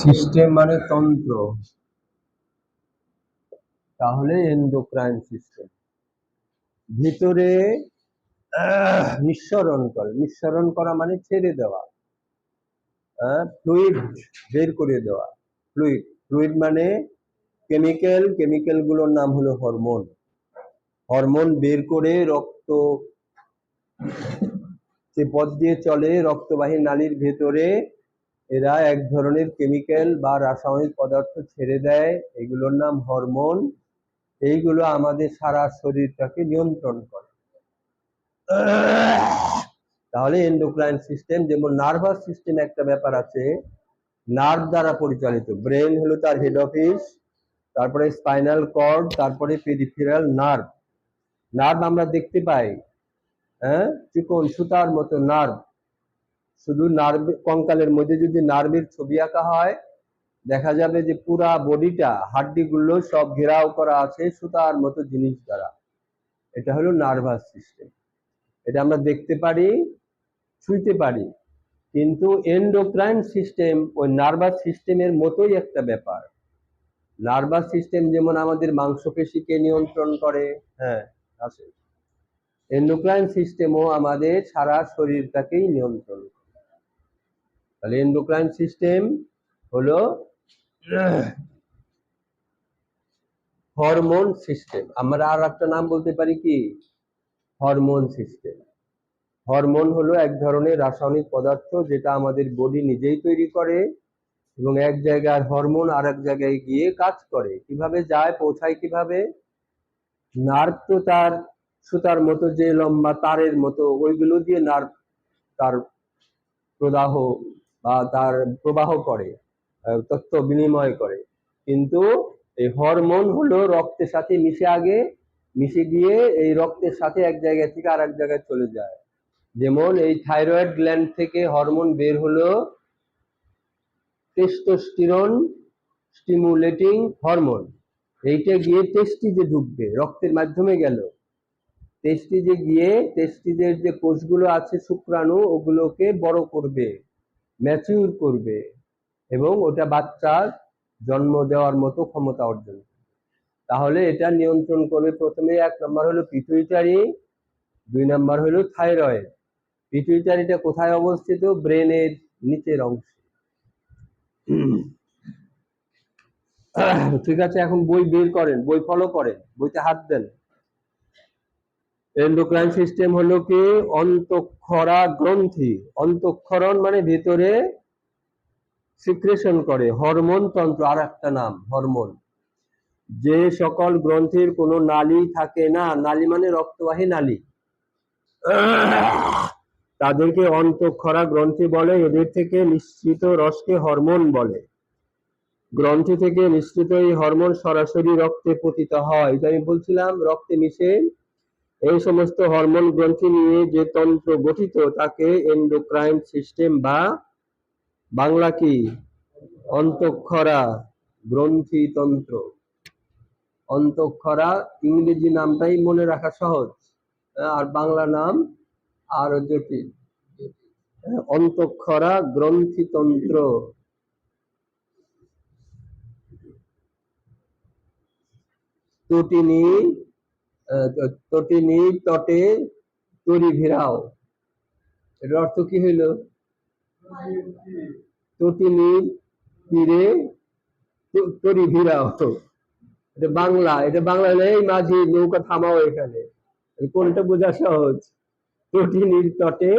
System মানে তন্ত্র। তাহলে এন্ডোক্রাইন সিস্টেম ভিতরে, নিঃসরণ করে। নিঃসরণ করা মানে ছেড়ে দেওয়া। ফ্লুইড বের করে দেওয়া। ফ্লুইড ফ্লুইড মানে কেমিক্যাল কেমিক্যালগুলোর নাম হলো হরমোন হরমোন বের করে রক্ত যে পথ দিয়ে চলে রক্তবাহী নালীর ভেতরে, এরা এক ধরনের কেমিক্যাল বা রাসায়নিক পদার্থ ছেড়ে দেয়। এগুলোর নাম হরমোন এইগুলো আমাদের সারা শরীরটাকে নিয়ন্ত্রণ করে। তাহলে এন্ডোক্রাইন সিস্টেম যেমন নার্ভাস সিস্টেম একটা ব্যাপার আছে নার্ভ দ্বারা পরিচালিত। ব্রেন হলো তার হেড অফিস তারপরে স্পাইনাল কর্ড তারপরে পেরিফেরাল নার্ভ নার্ভ আমরা দেখতে পাই। হ্যাঁ? চিকন সুতার মতো নার্ভ। শুধু নার্ভ, কঙ্কালের মধ্যে যদি নার্ভের ছবি আঁকা হয়, দেখা যাবে যে পুরা বডিটা, হাড্ডিগুলো সব ঘেরাও করা আছে সুতার মতো জিনিস দ্বারা। এটা হলো নার্ভাস সিস্টেম। এটা আমরা দেখতে পারি, ছুঁইতে পারি। কিন্তু এন্ডোক্রাইন সিস্টেম ওই নার্ভাস সিস্টেমের মতোই একটা ব্যাপার। নার্ভাস সিস্টেম যেমন আমাদের মাংসপেশিকে নিয়ন্ত্রণ করে হ্যাঁ আছে। এন্ডোক্রাইন সিস্টেমও আমাদের সারা শরীরটাকেই নিয়ন্ত্রণ তাহলে এন্ডোক্রাইন সিস্টেম হলো হরমোন সিস্টেম আমরা আর একটা নাম বলতে পারি কি? হরমোন সিস্টেম হরমোন হলো এক ধরনের রাসায়নিক পদার্থ যেটা আমাদের বডি নিজেই তৈরি করে এবং এক জায়গার হরমোন আর এক জায়গায় গিয়ে কাজ করে। কীভাবে যায়, পৌঁছায় কীভাবে? নার্ভ তো তার সুতার মতো, যে লম্বা তারের মতো, ওইগুলো দিয়ে নার, তার প্রদাহ বা তার প্রবাহ করে তথ্য বিনিময় করে। কিন্তু এই হরমোন হলো রক্তের সাথে মিশে আগে, মিশে গিয়ে এই রক্তের সাথে এক জায়গা থেকে আর এক জায়গায় চলে যায়। যেমন এই থাইরয়েড গ্ল্যান্ড থেকে হরমোন বের হলো টেস্টোস্টিরন স্টিমুলেটিং হরমোন। এইটা গিয়ে টেস্টি যে ঢুকবে, রক্তের মাধ্যমে গেল। টেস্টিজে গিয়ে টেস্টিজের যে কোষগুলো আছে শুক্রাণু, ওগুলোকে বড় করবে ম্যাচিউর করবে এবং ওটা বাচ্চার জন্ম দেওয়ার মতো ক্ষমতা অর্জন তাহলে এটা নিয়ন্ত্রণ করবে প্রথমে এক নম্বর হলো পিটুইটারি দুই নম্বর হলো থাইরয়েড পিটুইটারিটা কোথায় অবস্থিত? ব্রেনের নিচের অংশে। ঠিক আছে, এখন বই বের করেন, বই ফলো করেন, বইতে হাত দেন। এন্ডোক্রাইন সিস্টেম হলো কি? অন্তঃক্ষরা গ্রন্থি। অন্তঃক্ষরণ মানে ভেতরে সিক্রেশন করে হরমোন তন্ত্র আর একটা নাম হরমোন যে সকল গ্রন্থির কোনো নালী থাকে না, নালী মানে রক্তবাহী নালী। তাদেরকে অন্তঃক্ষরা গ্রন্থি বলে, এদের থেকে নিশ্চিত রসকে হরমোন বলে। গ্রন্থি থেকে নিশ্চিত এই হরমোন সরাসরি রক্তে পতিত হয়। এটা আমি বলছিলাম, রক্তে মিশে এই সমস্ত হরমোন গ্রন্থি নিয়ে যে তন্ত্র গঠিত তাকে এন্ডোক্রাইন সিস্টেম বা বাংলা কি? অন্তঃক্ষরা গ্রন্থি তন্ত্র। অন্তঃক্ষরা ইংরেজি নামটাই মনে রাখা সহজ। আর বাংলা নাম আরও জটিল। হ্যাঁ, অন্তঃক্ষরা গ্রন্থিতন্ত্র আহ, তটিনী তটে তরি ভিড়াও এটার অর্থ কি হইল? তীরে তরি ভিড়াও এটা বাংলা এটা বাংলা নেই মাঝি নৌকা থামাও এখানে। কোনটা বোঝা সহজ? তটিনীর তটে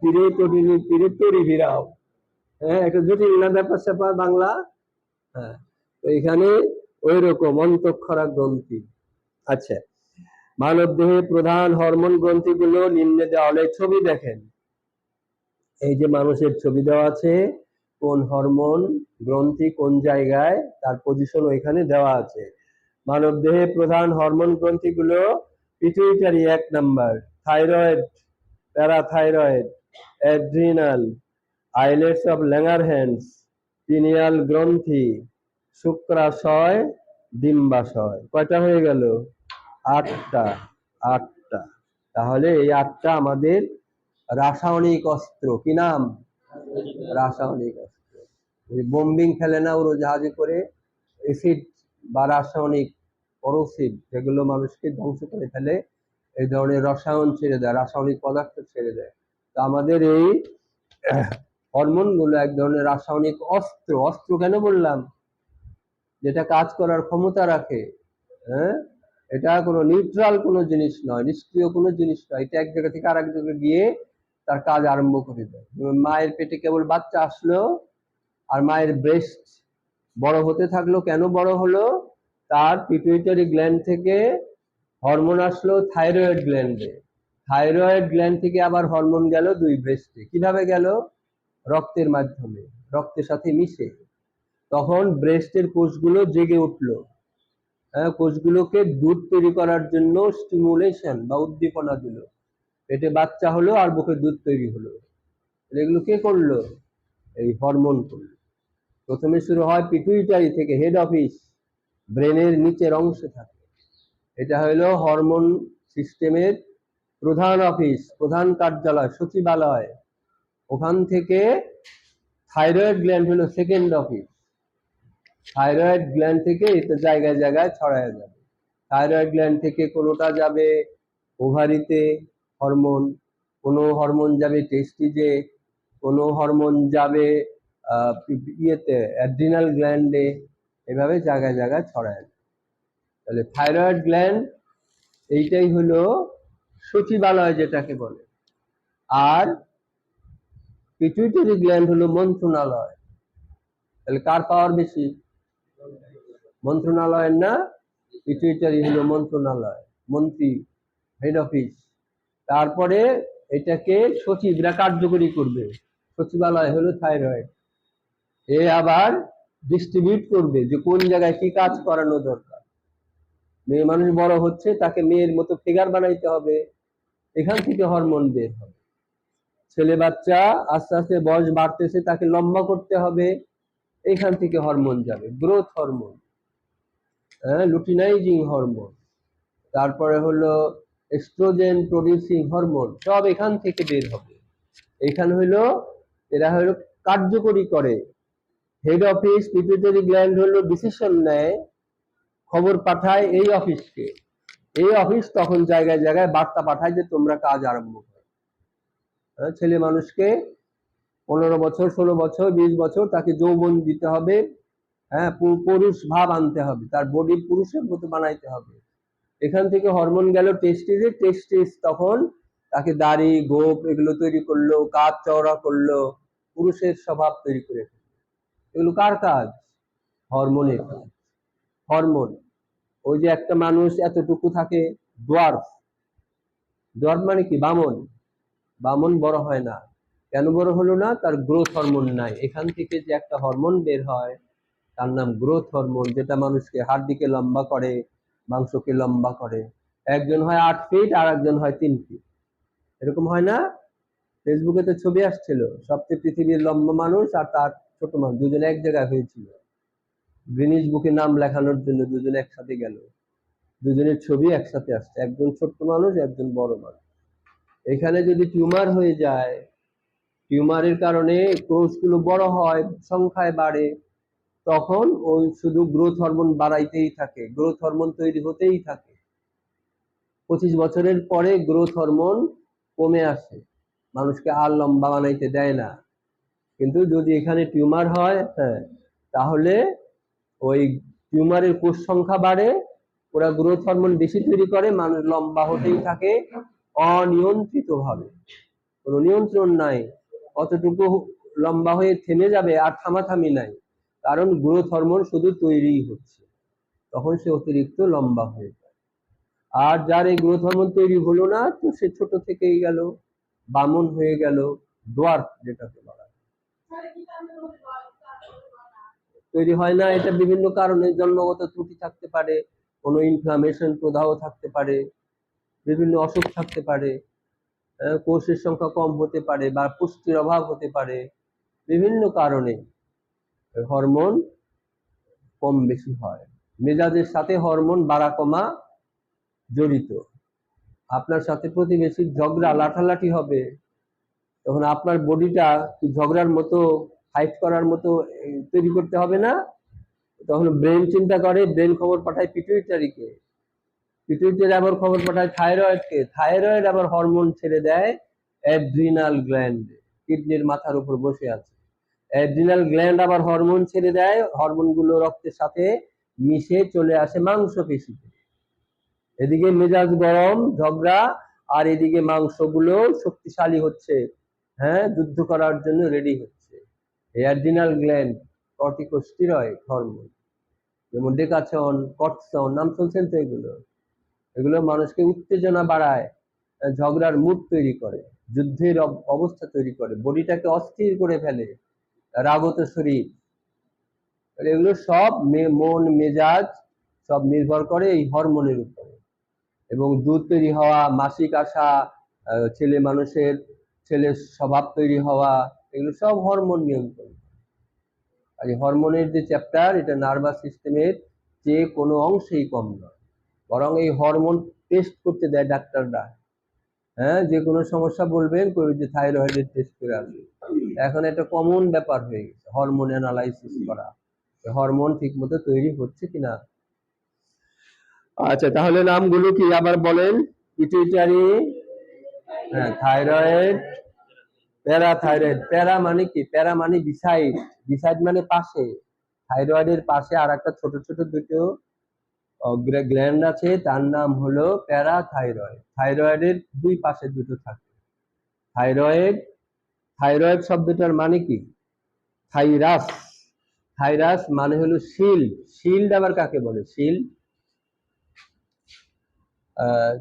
তীরে তটিনীর তীরে তরি ভিড়াও হ্যাঁ একটা জটিল না, ব্যাপার স্যাপার, বাংলা? হ্যাঁ তো এখানে ওই রকম অন্তঃক্ষরা গ্রন্থি। আচ্ছা। মানব দেহে প্রধান হরমোন গ্রন্থিগুলো নিম্নে দেওয়ালে ছবি দেখেন। এই যে মানুষের ছবি দেওয়া আছে, কোন হরমোন গ্রন্থি কোন জায়গায়, তার পজিশন ওইখানে দেওয়া আছে। মানব দেহে প্রধান হরমোন গ্রন্থিগুলো পিটুইটারি এক number thyroid parathyroid adrenal islets of Langerhans pineal গ্রন্থি, শুক্রাশয়, ডিম্বাশয়। কয়টা হয়ে গেল? আটটা আটটা। তাহলে এই আটটা আমাদের রাসায়নিক অস্ত্র। কি নাম? রাসায়নিক অস্ত্র। বোম্বিং ফেলে না উড়োজাহাজে করে এসিড বা রাসায়নিক পরোসিড যেগুলো মানুষকে ধ্বংস করে ফেলে, এই ধরনের রসায়ন ছেড়ে দেয়, রাসায়নিক পদার্থ ছেড়ে দেয়। তো আমাদের এই হরমোনগুলো এক ধরনের রাসায়নিক অস্ত্র। অস্ত্র কেন বললাম? যেটা কাজ করার ক্ষমতা রাখে হ্যাঁ? এটা কোনো নিউট্রাল কোনো জিনিস নয়, নিষ্ক্রিয় কোনো জিনিস নয়। এটা এক জায়গা থেকে আরেক জায়গায় গিয়ে তার কাজ আরম্ভ করে দেয়। মায়ের পেটে কেবল বাচ্চা আসলো আর মায়ের ব্রেস্ট বড় হতে থাকল, কেন বড় হলো? তার পিটুইটারি গ্ল্যান্ড থেকে হরমোন আসলো থাইরয়েড গ্ল্যান্ডে থাইরয়েড গ্ল্যান্ড থেকে আবার হরমোন গেল দুই ব্রেস্টে কীভাবে গেল? রক্তের মাধ্যমে। রক্তের সাথে মিশে। তখন ব্রেস্টের কোষগুলো জেগে উঠল। কোষগুলোকে দুধ তৈরি করার জন্য স্টিমুলেশন বা উদ্দীপনা দিল। পেটে বাচ্চা হলো আর বুকে দুধ তৈরি হলো। এগুলো কে করল? এই হরমোন করল। প্রথমে শুরু হয় পিটুইটারি থেকে হেড অফিস ব্রেনের নিচের অংশে থাকে। এটা হলো হরমোন সিস্টেমের প্রধান অফিস প্রধান কার্যালয়, সচিবালয়। ওখান থেকে থাইরয়েড গ্ল্যান্ড হলো সেকেন্ড অফিস থাইরয়েড গ্ল্যান্ড থেকে এটা জায়গায় জায়গায় ছড়ায় যাবে। থাইরয়েড গ্ল্যান্ড থেকে কোনোটা যাবে ওভারিতে হরমোন কোনো হরমোন যাবে টেস্টিজে কোনো হরমোন যাবে ইয়েতে অ্যাড্রিনাল গ্ল্যান্ডে এভাবে জায়গায় জায়গায় ছড়ায় তাহলে থাইরয়েড গ্ল্যান্ড এইটাই হলো সচিবালয় যেটাকে বলে। আর পিটুইটারি গ্ল্যান্ড হলো মন্ত্রণালয়। তাহলে কার পাওয়ার বেশি? মন্ত্রণালয়ের না? পিটুইটারি হলো মন্ত্রণালয়, মন্ত্রী হেড অফিস তারপরে এটাকে সচিবরা কার্যকরী করবে। সচিবালয় হলো থাইরয়েড এ আবার ডিস্ট্রিবিউট করবে যে কোন জায়গায় কি কাজ করানো দরকার। মেয়ে মানুষ বড় হচ্ছে, তাকে মেয়ের মতো ফিগার বানাইতে হবে। এখান থেকে হরমোন বের হবে। ছেলে বাচ্চা আস্তে আস্তে বয়স বাড়তেছে, তাকে লম্বা করতে হবে। এখান থেকে হরমোন যাবে গ্রোথ হরমোন হ্যাঁ লুটিনাইজিং হরমোন তারপরে হলো এস্ট্রোজেন প্রডিউসিং হরমোন সব এখান থেকে বের হবে। এখানে হলো এরা হলো কার্যকরী করে। হেড অফিস পিটুইটারি গ্ল্যান্ড হলো ডিসিশন নেয় খবর পাঠায় এই অফিসকে এই অফিস তখন জায়গায় জায়গায় বার্তা পাঠায় যে তোমরা কাজ আরম্ভ করো। হ্যাঁ, ছেলে মানুষকে পনেরো বছর ষোলো বছর বিশ বছর তাকে যৌবন দিতে হবে। হ্যাঁ পুরুষ ভাব আনতে হবে, তার বডি পুরুষের মতো বানাইতে হবে। এখান থেকে হরমোন গেল টেস্টিসে টেস্টিস তখন তাকে দাড়ি, গোপ এগুলো তৈরি করল কাজ চওড়া করল, পুরুষের স্বভাব তৈরি করে এগুলো কার কাজ? হরমোনের কাজ। হরমোন ওই যে একটা মানুষ এতটুকু থাকে ডোয়ার্ফ ডোয়ার্ফ মানে কি? বামন। বামন বড় হয় না। কেন বড় হলো না? তার গ্রোথ হরমোন নাই। এখান থেকে যে একটা হরমোন বের হয় তার নাম গ্রোথ হরমোন যেটা মানুষকে হাড়দিকে লম্বা করে, মাংসকে লম্বা করে। একজন হয় আট ফিট আর একজন হয় তিন ফিট এরকম হয় না? ফেসবুকে তো ছবি আসছিল, সবচেয়ে পৃথিবীর লম্বা মানুষ আর তার ছোট মানুষ, দুজনে এক জায়গায় হয়েছিল। গ্রিনিজ বুকে নাম লেখানোর জন্য দুজনে একসাথে গেল। দুজনের ছবি একসাথে আসছে, একজন ছোট্ট মানুষ, একজন বড় মানুষ। এখানে যদি টিউমার হয়ে যায় টিউমারের কারণে কোষগুলো বড় হয়, সংখ্যায় বাড়ে। তখন ওই শুধু গ্রোথ হরমোন বাড়াইতেই থাকে গ্রোথ হরমোন তৈরি হতেই থাকে। পঁচিশ বছরের পরে গ্রোথ হরমোন কমে আসে। মানুষকে আর লম্বা বানাইতে দেয় না। কিন্তু যদি এখানে টিউমার হয় হ্যাঁ তাহলে ওই টিউমারের কোষ সংখ্যা বাড়ে, ওরা গ্রোথ হরমোন বেশি তৈরি করে, মানুষ লম্বা হতেই থাকে অনিয়ন্ত্রিত ভাবে কোনো নিয়ন্ত্রণ নাই। অতটুকু লম্বা হয়ে থেমে যাবে, আর থামাথামি নাই। কারণ গ্রোথ হরমোন শুধু তৈরিই হচ্ছে। তখন সে অতিরিক্ত লম্বা হয়ে যায়। আর যার এই গ্রোথ হরমোন তৈরি হলো না, তো সে ছোট থেকেই গেল, বামন হয়ে গেল, ডোয়ার্ফ যেটাকে বলা তৈরি হয় না, এটা বিভিন্ন কারণে জন্মগত ত্রুটি থাকতে পারে, কোনো ইনফ্লামেশন প্রদাহ থাকতে পারে, বিভিন্ন অসুখ থাকতে পারে কোষের সংখ্যা কম হতে পারে বা পুষ্টির অভাব হতে পারে, বিভিন্ন কারণে হরমোন কম বেশি হয়। মেজাজের সাথে হরমোন বাড়া কমা জড়িত। আপনার সাথে প্রতিবেশীর ঝগড়া, লাঠালাঠি হবে। তখন আপনার বডিটা কি ঝগড়ার মতো ফাইট করার মতো তৈরি করতে হবে না? তখন ব্রেন চিন্তা করে ব্রেন খবর পাঠায় পিটুইটারিকে পিটুইটারি আবার খবর পাঠায় থাইরয়েডকে থাইরয়েড আবার হরমোন ছেড়ে দেয় অ্যাড্রিনাল গ্ল্যান্ড কিডনির মাথার উপর বসে আছে। অ্যাড্রিনাল গ্ল্যান্ড আবার হরমোন ছেড়ে দেয়, হরমোনগুলো রক্তের সাথে মিশে চলে আসে মাংসপেশিতে। এদিকে মেজাজ গরম, ঝগড়া, আর এদিকে মাংসগুলো শক্তিশালী হচ্ছে হ্যাঁ যুদ্ধ করার জন্য রেডি হচ্ছে। অ্যাড্রিনাল গ্ল্যান্ড, কর্টিকোস্টিরয়েড হরমোন, যেমন ডেকাচন কটসন নাম শুনছেন তো এগুলো? এগুলো মানুষকে উত্তেজনা বাড়ায়, ঝগড়ার মুড তৈরি করে, যুদ্ধের অবস্থা তৈরি করে বডিটাকে অস্থির করে ফেলে। রাগত শরীর এগুলো সব মন, মেজাজ সব নির্ভর করে এই হরমোনের উপরে। এবং দুধ তৈরি হওয়া, মাসিক আসা ছেলে মানুষের, ছেলের স্বভাব তৈরি হওয়া, এগুলো সব হরমোন নিয়ন্ত্রণ আর এই হরমোনের যে চ্যাপ্টার এটা নার্ভাস সিস্টেমের যে কোনো অংশেই কম নয়। বরং এই হরমোন টেস্ট করতে দেয় ডাক্তাররা। হ্যাঁ যে কোনো সমস্যা বলবেন যে থাইরয়েডের টেস্ট করে আসবে। এখন একটা কমন ব্যাপার হয়ে গেছে হরমোন অ্যানালাইসিস করা। হরমোন ঠিক মতো তৈরি হচ্ছে কিনা? আচ্ছা তাহলে নামগুলো কি আবার বলেন? পিটুইটারি হ্যাঁ থাইরয়েড প্যারাথাইরয়েড প্যারা মানে কি? প্যারা মানে বিসাইড বিসাইড মানে পাশে। থাইরয়েডের পাশে আর একটা ছোট ছোট দুটো গ্ল্যান্ড আছে তার নাম হলো প্যারাথাইরয়েড থাইরয়েডের দুই পাশে দুটো থাকে। থাইরয়েড থাইরয়েড শব্দটার মানে কি? থাইরাস। থাইরাস মানে হলো শিল্ড। শিল্ড আবার কাকে বলে? শিল্ড?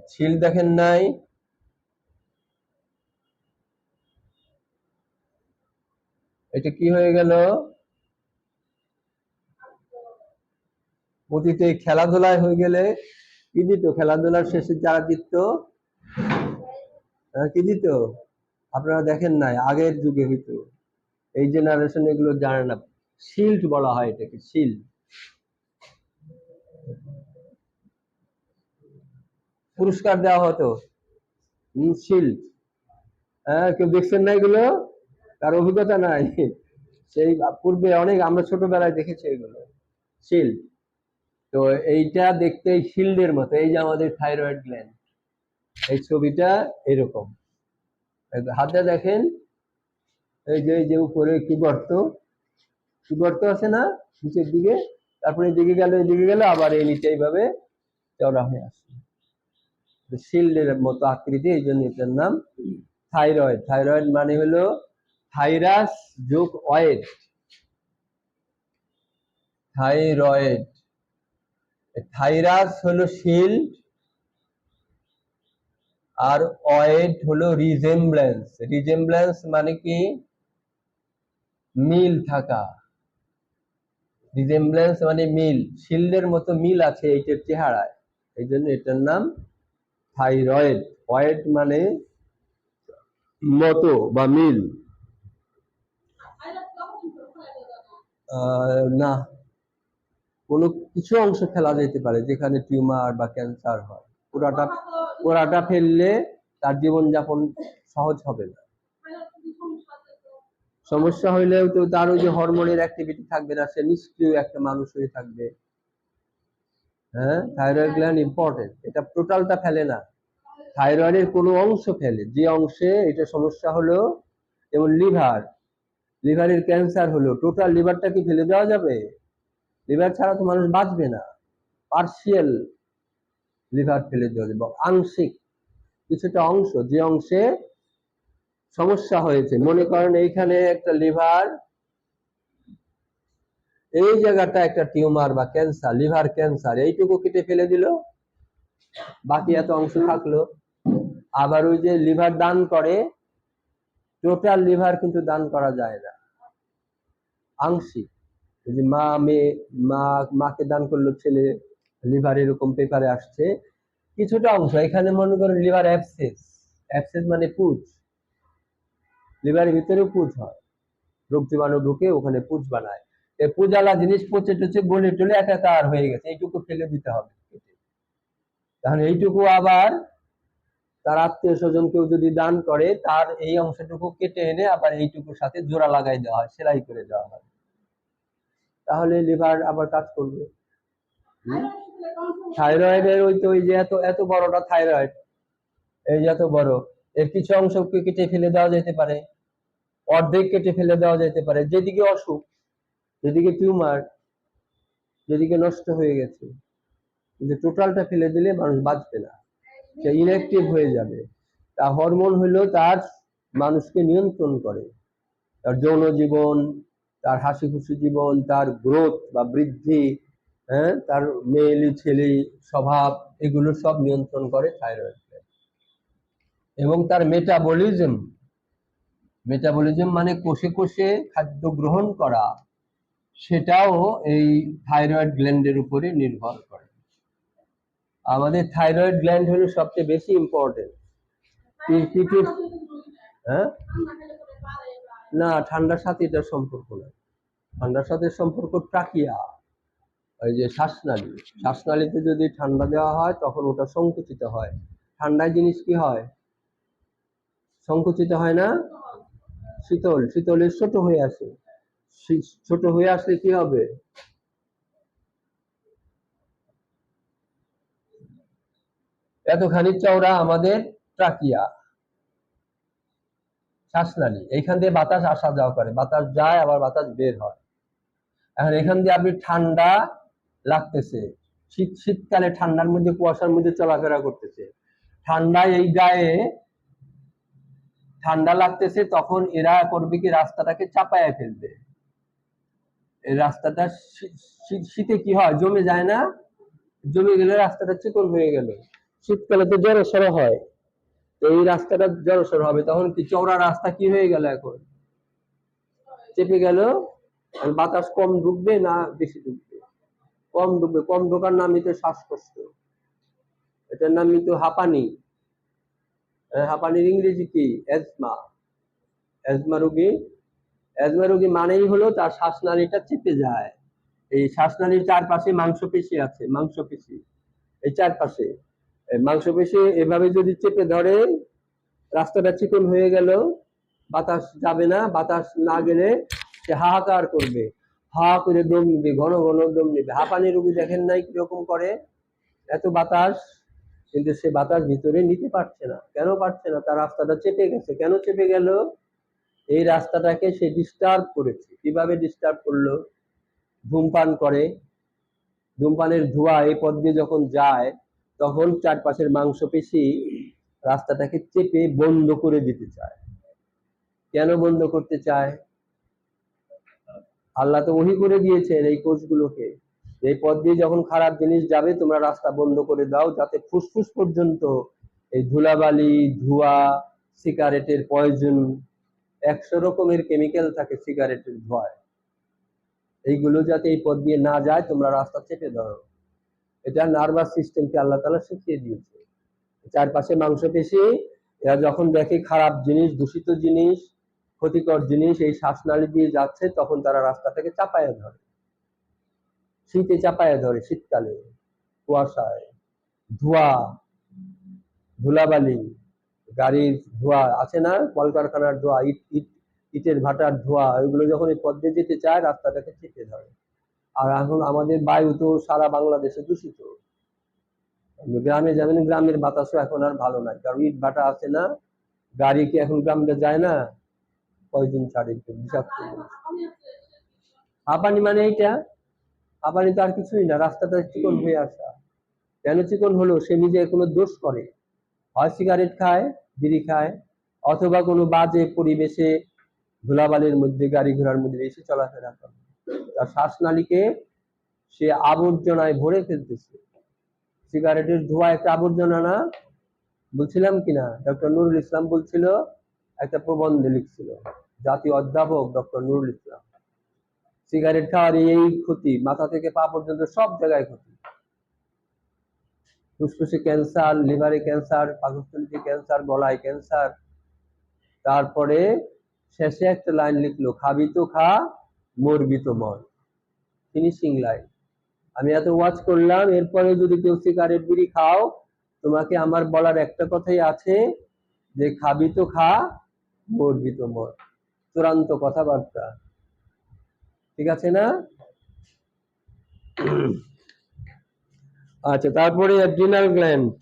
শিল্ড দেখেন নাই। এটা কি হয়ে গেল? অতীতে খেলাধুলায় হয়ে গেলে কি দিত? খেলাধুলার শেষে যারা জিতত আহ, কি দিত? আপনারা দেখেন নাই, আগের যুগে হইতো এই জেনারেশন এগুলো জানে না। শিল্ড বলা হয় এটাকে শিল্ড পুরস্কার দেওয়া হতো। শিল্ড হ্যাঁ কেউ দেখছেন না এগুলো? তার অভিজ্ঞতা নাই। সেই পূর্বে অনেক, আমরা ছোটবেলায় দেখেছি এগুলো। শিল্ড তো এইটা দেখতে শিল্ডের মতো। এই যে আমাদের থাইরয়েড গ্ল্যান্ড এই ছবিটা এরকম। হাতে দেখেন। এই যে যে উপরে কি গর্ত? কি গর্ত আছে না? নিচের দিকে। তারপরে এদিকে গেল এদিকে গেল, আবার এই নিচে এইভাবে চওড়া হয়ে আসে শিল্ডের মতো আকৃতি, এই জন্য এটার নাম থাইরয়েড। থাইরয়েড মানে হলো থাইরাস যোগ অয়েড থাইরয়েড। থাইরাস হলো শিল্ড আর অয়েড হলো রিজেম্বলেন্স রিজেম্বলেন্স মানে কি? মিল থাকা। রিজেম্বলেন্স মানে মিল। শিল্ডের মতো মিল আছে এইটার চেহারায়। এই জন্য এটার নাম থাইরয়েড অয়েড মানে মতো বা মিল। না। কোনো কিছু অংশ ফেলা যেতে পারে যেখানে টিউমার বা ক্যান্সার হয়। পুরাটা পুরাটা ফেললে তার জীবনযাপন সহজ হবে না। সমস্যা হইলেও তো তার ওই যে হরমোনের অ্যাক্টিভিটি থাকবে না, সে নিষ্ক্রিয় একটা মানুষ হয়ে থাকবে। হ্যাঁ? থাইরয়েড গ্ল্যান্ড ইম্পর্টেন্ট এটা টোটালটা ফেলে না। থাইরয়েডের কোনো অংশ ফেলে। যে অংশে এটা সমস্যা হলো, যেমন লিভার। লিভারের ক্যান্সার হলো। টোটাল লিভারটা কি ফেলে দেওয়া যাবে? লিভার ছাড়া তো মানুষ বাঁচবে না। পার্শিয়াল লিভার ফেলে দেওয়া যাবে আংশিক কিছুটা অংশ, যে অংশে সমস্যা হয়েছে। মনে করেন এইখানে একটা লিভার, এই জায়গাটা একটা টিউমার বা ক্যান্সার, লিভার ক্যান্সার, এইটুকু কেটে ফেলে দিল। বাকি এত অংশ থাকল। আবার ওই যে লিভার দান করে, টোটাল লিভার কিন্তু দান করা যায় না। আংশিক। যে মা, মেয়ে, মা, মাকে দান করল ছেলে লিভার এরকম পেপারে আসছে। কিছুটা অংশ, এখানে মনে করেন লিভার অ্যাপসেস অ্যাপসেস মানে পুজ। লিভারের ভিতরেও পুজ হয়। রোগ জীবাণু ঢুকে ওখানে পুজ বানায়। এই পুজালা জিনিস পচে টচে গলে টলে একাকার হয়ে গেছে, এইটুকু ফেলে দিতে হবে তাহলে এইটুকু আবার তার আত্মীয় স্বজন কেউ যদি দান করে, তার এই অংশটুকু কেটে এনে আবার এইটুকুর সাথে জোড়া লাগাই দেওয়া হয়, সেলাই করে দেওয়া হয়। তাহলে লিভার আবার কাজ করবে। থাইরয়েডের ওই তো, ওই যে এত এত বড়টা থাইরয়েড এই যে এত বড়। এর কিছু অংশকে কেটে ফেলে দেওয়া যেতে পারে। অর্ধেক কেটে ফেলে দেওয়া যেতে পারে। যেদিকে অসুখ, যেদিকে টিউমার যেদিকে নষ্ট হয়ে গেছে। কিন্তু টোটালটা ফেলে দিলে মানুষ বাঁচবে না। সে ইনঅ্যাক্টিভ হয়ে যাবে। তা হরমোন হলো তার মানুষকে নিয়ন্ত্রণ করে। তার যৌন জীবন তার হাসি খুশি জীবন, তার গ্রোথ বা বৃদ্ধি হ্যাঁ? তার মেয়েলি, ছেলে, স্বভাব এগুলো সব নিয়ন্ত্রণ করে থাইরয়েড এবং তার মেটাবলিজম মেটাবলিজম মানে কোষে কোষে খাদ্য গ্রহণ করা, সেটাও এই থাইরয়েড গ্ল্যান্ডের উপরে নির্ভর করে। আমাদের থাইরয়েড গ্ল্যান্ড হলো সবচেয়ে বেশি ইম্পর্টেন্ট হ্যাঁ? না, ঠান্ডার সাথে এটার সম্পর্ক না ঠান্ডার সাথে সম্পর্ক ট্রাকিয়া। ওই যে শ্বাসনালী, শ্বাসনালীতে যদি ঠান্ডা দেওয়া হয়, তখন ওটা সংকুচিত হয়। ঠান্ডায় জিনিস কি হয়? সংকুচিত হয় না? শীতল শীতলে ছোট হয়ে আসে। ছোট হয়ে আসলে কি হবে? এতখানি চওড়া আমাদের ট্রাকিয়া। শ্বাসনালী, এইখান দিয়ে বাতাস আসা যাওয়া করে। বাতাস যায়, আবার বাতাস বের হয়। এখন এখান দিয়ে আপনি ঠান্ডা লাগতেছে। শীত শীতকালে ঠান্ডার মধ্যে, কুয়াশার মধ্যে চলাফেরা করতেছে। ঠান্ডায় এই গায়ে ঠান্ডা লাগতেছে, তখন এরা করবে কি, রাস্তাটাকে চাপায়া ফেলবে। এই রাস্তাটা শীতে কি হয়, জমে যায় না? জমে গেলে রাস্তাটা চিকন হয়ে গেল। শীতকালে তো জড়সড় হয়। তো এই রাস্তাটা জড়সড় হবে। তখন কি চওড়া রাস্তা কি হয়ে গেল এখন? চেপে গেল? বাতাস কম ঢুকবে না বেশি ঢুকবে? কম ঢুকবে কম ঢোকার নামই তো শ্বাসকষ্ট। এটার নামই তো হাঁপানি। হাঁপানির ইংরেজি কি? অ্যাজমা। অ্যাজমা রোগী। অ্যাজমা রোগী মানেই হলো তার শ্বাসনালীটা চেপে যায়। এই শ্বাসনালীর চারপাশে মাংসপেশি আছে, মাংসপেশি। এই চারপাশে। মাংসপেশি এভাবে যদি চেপে ধরে রাস্তাটা চিকন হয়ে গেল, বাতাস যাবে না, বাতাস না গেলে সে হাহাকার করবে। হা করে দম নিবে, ঘন ঘন দম নিবে। হাঁপানি রোগী দেখেন নাই কীরকম করে? এত বাতাস, কিন্তু সে বাতাস ভিতরে নিতে পারছে না। কেন পারছে না? তার রাস্তাটা চেপে গেছে। কেন চেপে গেল? এই রাস্তাটাকে সে ডিস্টার্ব করেছে। কীভাবে ডিস্টার্ব করল? ধূমপান করে। ধূমপানের ধোঁয়া এই পথ দিয়ে যখন যায়, তখন চারপাশের মাংসপেশি রাস্তাটাকে চেপে বন্ধ করে দিতে চায়। কেন বন্ধ করতে চায়? আল্লাহ তো ওহি করে দিয়েছেন এই কোষগুলোকে। এই পথ দিয়ে যখন খারাপ জিনিস যাবে, তোমরা রাস্তা বন্ধ করে দাও, যাতে ফুসফুস পর্যন্ত এই ধুলাবালি, ধোঁয়া, সিগারেটের পয়জন একশো রকমের কেমিক্যাল থাকে সিগারেটের ধোঁয়ায়। এইগুলো যাতে এই পথ দিয়ে না যায়, তোমরা রাস্তা চেপে ধরো। এটা নার্ভাস সিস্টেমকে আল্লাহ তালা শিখিয়ে দিয়েছে। চারপাশে মাংসপেশি, এরা যখন দেখে খারাপ জিনিস, দূষিত জিনিস ক্ষতিকর জিনিস এই শ্বাসনালী দিয়ে যাচ্ছে, তখন তারা রাস্তাটাকে চাপায়া ধরে। শীতে চাপায়া ধরে, শীতকালে। কুয়াশায়। ধোঁয়া। ধুলাবালি। গাড়ির ধোঁয়া আছে না? কলকারখানার ধোঁয়া, ইট ইট, ইটের ভাটার ধোঁয়া, ওইগুলো যখন এই পথ দিয়ে যেতে চায়, রাস্তাটাকে চেপে ধরে। আর এখন আমাদের বায়ু তো সারা বাংলাদেশে দূষিত। গ্রামে যাবেন, গ্রামের বাতাসও এখন আর ভালো নাই। কারণ ইট ভাটা আছে না, গাড়ি কি এখন গ্রামে যায় না? কয়দিন ছাড়ে একটু বিষাক্ত হাঁপানি মানে এইটা, হাঁপানি তো আর কিছুই না, রাস্তাটা চিকন হয়ে আসা। কেন চিকন হলো? সে নিজে কোনো দোষ করে। হয় সিগারেট খায়, বিড়ি খায়, অথবা কোনো বাজে পরিবেশে ধুলাবালির মধ্যে, গাড়ি ঘোড়ার মধ্যে বেশি চলাফেরা করে। তার শ্বাসনালীকে সে আবর্জনায় ভরে ফেলতেছে। সিগারেটের ধোঁয়া একটা আবর্জনা না? বলছিলাম কিনা ডক্টর নুরুল ইসলাম বলছিল একটা প্রবন্ধে লিখছিল। জাতীয় অধ্যাপক ডক্টর নুরুল ইসলাম। সিগারেট খাওয়ার এই ক্ষতি, মাথা থেকে পা পর্যন্ত সব জায়গায় ক্ষতি। ফুসফুসে ক্যান্সার, লিভারে ক্যান্সার, পাকস্থলীতে ক্যান্সার, গলায় ক্যান্সার। তারপরে শেষে একটা লাইন লিখলো, খাবি তো খা, মরবি তো মর। Finishing line. আমি এত ওয়াচ করলাম, এরপরে যদি কেউ সিগারেট বিড়ি খাও, তোমাকে আমার বলার একটা কথাই আছে যে, খাবি তো খা মরবি তো মর চূড়ান্ত কথাবার্তা। ঠিক আছে না? আচ্ছা তারপরে অ্যাড্রিনাল গ্ল্যান্ড